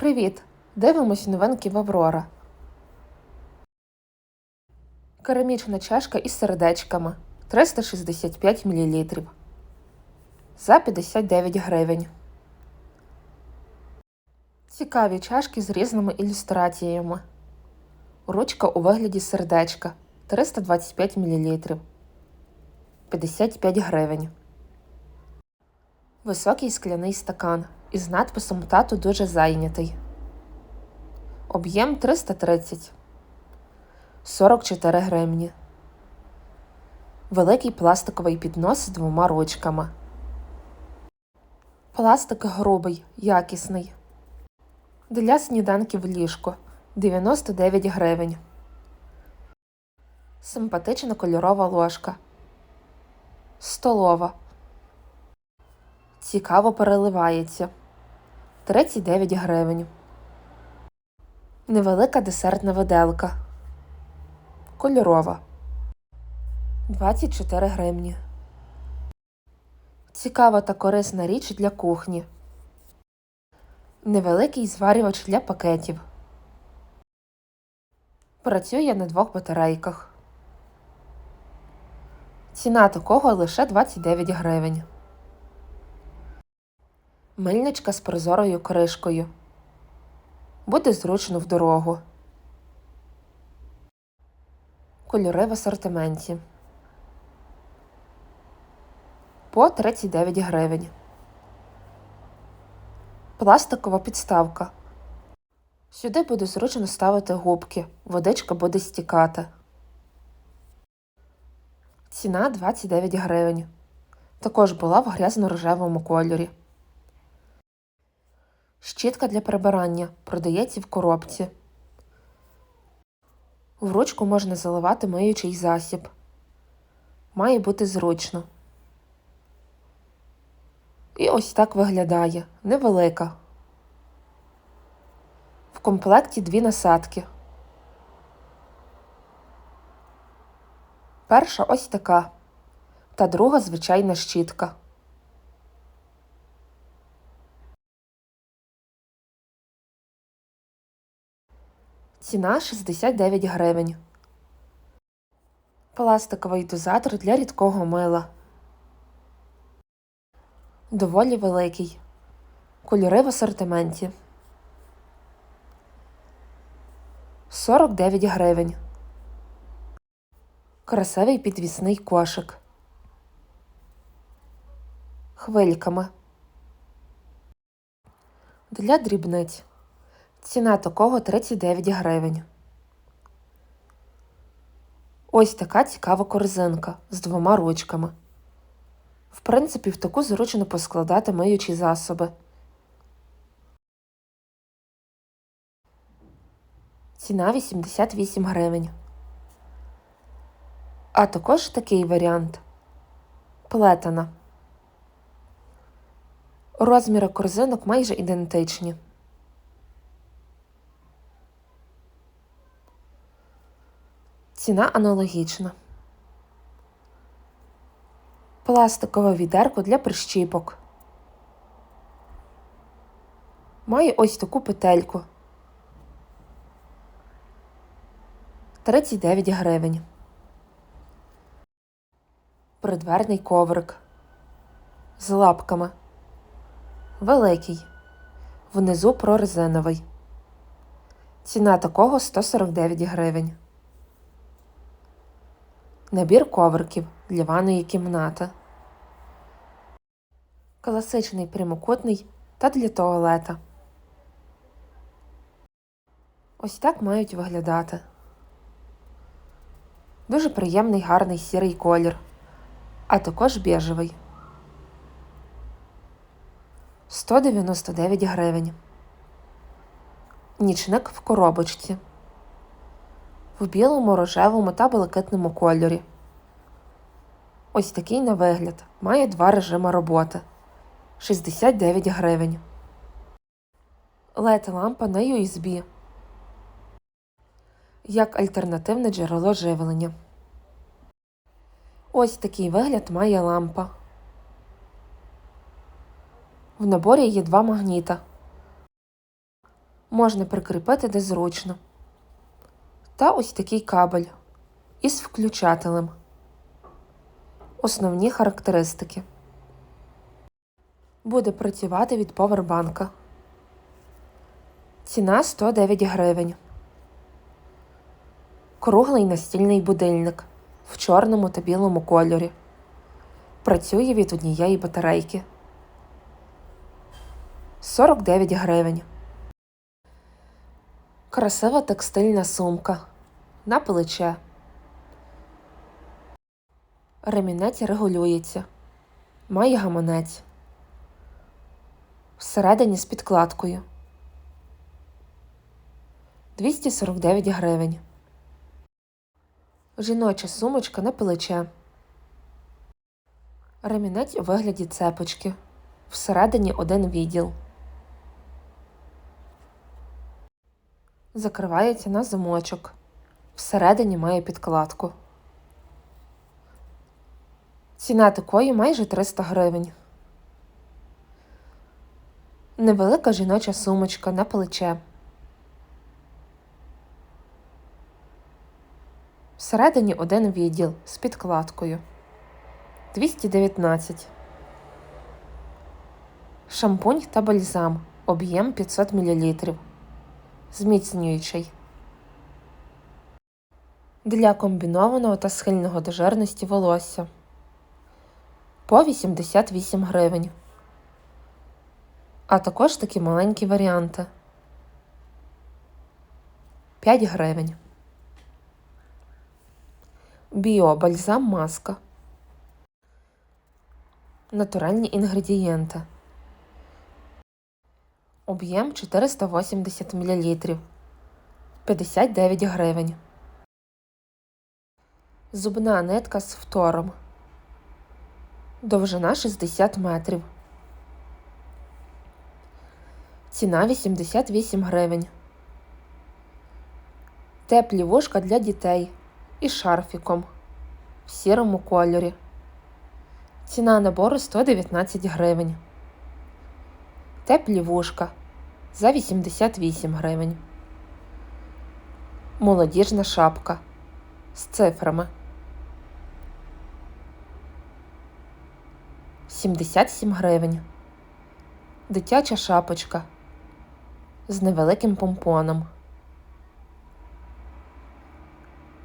Привіт! Дивимось новинки в Аврора. Керамічна чашка із сердечками 365 мл. За 59 гривень. Цікаві чашки з різними ілюстраціями. Ручка у вигляді сердечка 325 мл. 55 гривень. Високий скляний стакан із надписом Тато дуже зайнятий. Об'єм 330 44 гривні. Великий пластиковий піднос з двома ручками. Пластик грубий, якісний. Для сніданків ліжко 99 гривень. Симпатична кольорова ложка. Столова. Цікаво переливається 39 гривень. Невелика десертна виделка. Кольорова 24 гривні. Цікава та корисна річ для кухні. Невеликий зварювач для пакетів. Працює на двох батарейках. Ціна такого лише 29 гривень. Мильничка з прозорою кришкою. Буде зручно в дорогу. Кольори в асортименті. По 39 гривень. Пластикова підставка. Сюди буде зручно ставити губки. Водичка буде стікати. Ціна 29 гривень. Також була в грязно-рожевому кольорі. Щітка для прибирання продається в коробці. В ручку можна заливати миючий засіб. Має бути зручно. І ось так виглядає невелика. В комплекті дві насадки. Перша ось така, та друга звичайна щітка. Ціна 69 гривень. Пластиковий дозатор для рідкого мила. Доволі великий. Кольори в асортименті. 49 гривень. Красивий підвісний кошик. Хвильками. Для дрібниць. Ціна такого 39 гривень. Ось така цікава корзинка з двома ручками. В принципі, в таку зручно поскладати миючі засоби. Ціна 88 гривень. А також такий варіант. Плетена. Розміри корзинок майже ідентичні. Ціна аналогічна. Пластикове відерко для прищіпок. Має ось таку петельку. 39 гривень. Придверний коврик. З лапками. Великий. Внизу прорезиновий. Ціна такого 149 гривень. Набір ковриків для ванної кімнати. Класичний прямокутний та для туалета. Ось так мають виглядати. Дуже приємний гарний сірий колір, а також біжевий. 199 гривень. Нічник в коробочці в білому, рожевому та блакитному кольорі. Ось такий на вигляд. Має два режими роботи 69 гривень. led лампа на USB. Як альтернативне джерело живлення. Ось такий вигляд має лампа. В наборі є два магніта. Можна прикріпити де зручно. Та ось такий кабель із включателем. Основні характеристики. Буде працювати від повербанка. Ціна 109 гривень. Круглий настільний будильник в чорному та білому кольорі. Працює від однієї батарейки. 49 гривень. Красива текстильна сумка на плече. Ремінець регулюється. Має гаманець. Всередині з підкладкою. 249 гривень. Жіноча сумочка на плече. Ремінець у вигляді цепочки. Всередині один відділ. Закривається на замочок. Всередині має підкладку. Ціна такої майже 300 гривень. Невелика жіноча сумочка на плече. Всередині один відділ з підкладкою. 219. Шампунь та бальзам. Об'єм 500 мл. Зміцнюючий. Для комбінованого та схильного до жирності волосся. По 88 гривень. А також такі маленькі варіанти. 5 гривень. Біо бальзам маска. Натуральні інгредієнти. Об'єм 480 мл. 59 гривень. Зубна нитка з фтором. Довжина 60 метрів. Ціна 88 гривень. Теплі вушка для дітей із шарфіком в сірому кольорі. Ціна набору 119 гривень. Теплі вушка за 88 гривень. Молодіжна шапка з цифрами. 77 гривень. Дитяча шапочка з невеликим помпоном.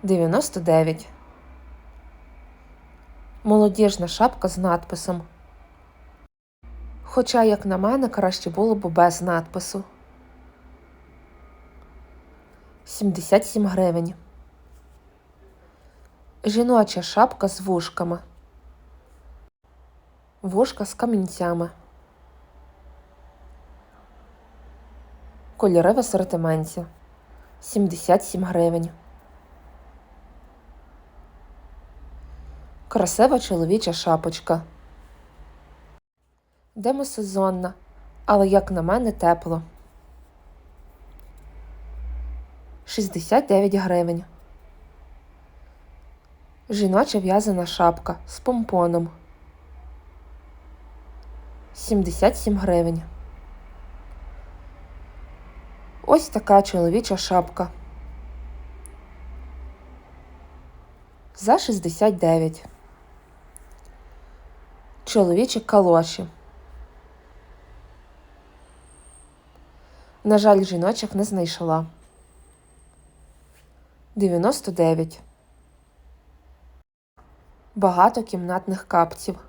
99. Молодіжна шапка з надписом. Хоча, як на мене, краще було б без надпису. 77 гривень. Жіноча шапка з вушками. Вушка з камінцями. Кольори в асортименті. 77 гривень. Красива чоловіча шапочка. Демосезонна, але, як на мене, тепло. 69 гривень. Жіноча в'язана шапка з помпоном. 77 гривень. Ось така чоловіча шапка. За 69. Чоловічі калоші. На жаль, жіночих не знайшла. 99. Багато кімнатних капців.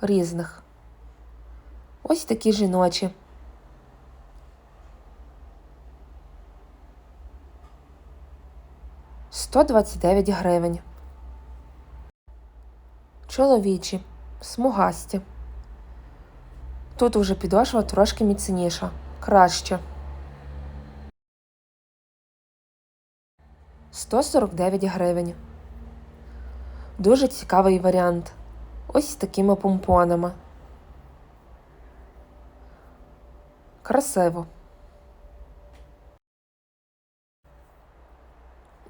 Різних. Ось такі жіночі. Сто двадцять дев'ять гривень. Чоловічі. Смугасті. Тут уже підошва трошки міцніша. Краще. 149 гривень. Дуже цікавий варіант. Ось такими помпонами. Красиво.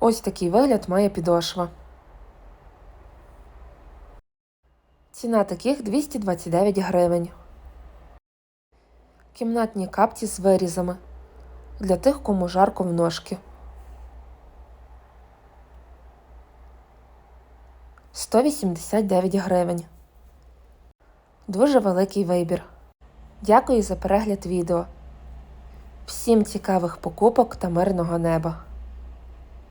Ось такий вигляд має підошва. Ціна таких 229 гривень. Кімнатні капці з вирізами. для тих, кому жарко в ножки. 189 гривень. Дуже великий вибір. Дякую за перегляд відео. Всім цікавих покупок та мирного неба!